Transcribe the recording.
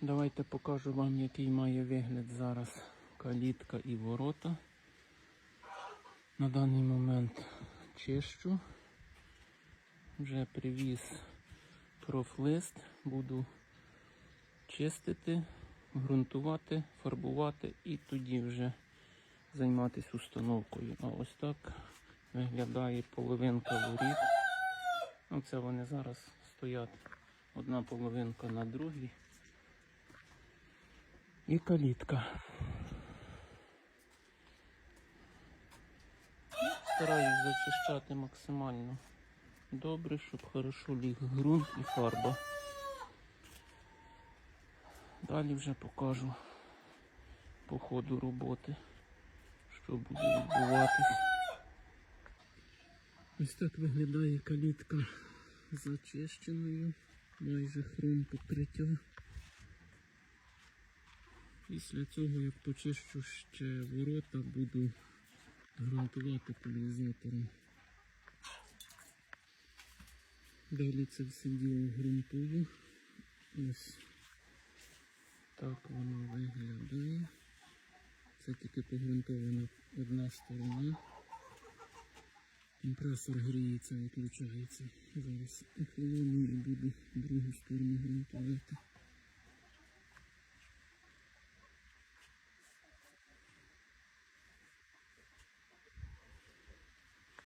Давайте покажу вам, який має вигляд зараз калітка і ворота. На даний момент чищу. Вже привіз профлист. Буду чистити, ґрунтувати, фарбувати і тоді вже займатися установкою. А ось так виглядає половинка воріт. Оце вони зараз стоять одна половинка на другій. І калітка. Стараюсь зачищати максимально добре, щоб хорошо ліг ґрунт і фарба. Далі вже покажу по ходу роботи, що буде відбуватись. Ось так виглядає калітка зачищеною, майже хром покриття. Після цього, як почищу ще ворота, буду ґрунтувати пульвізатором. Далі це все діло ґрунтую. Ось так воно виглядає. Це тільки погрунтована одна сторона. Компресор гріється, виключається. Зараз охолону і буду другу сторону ґрунтувати.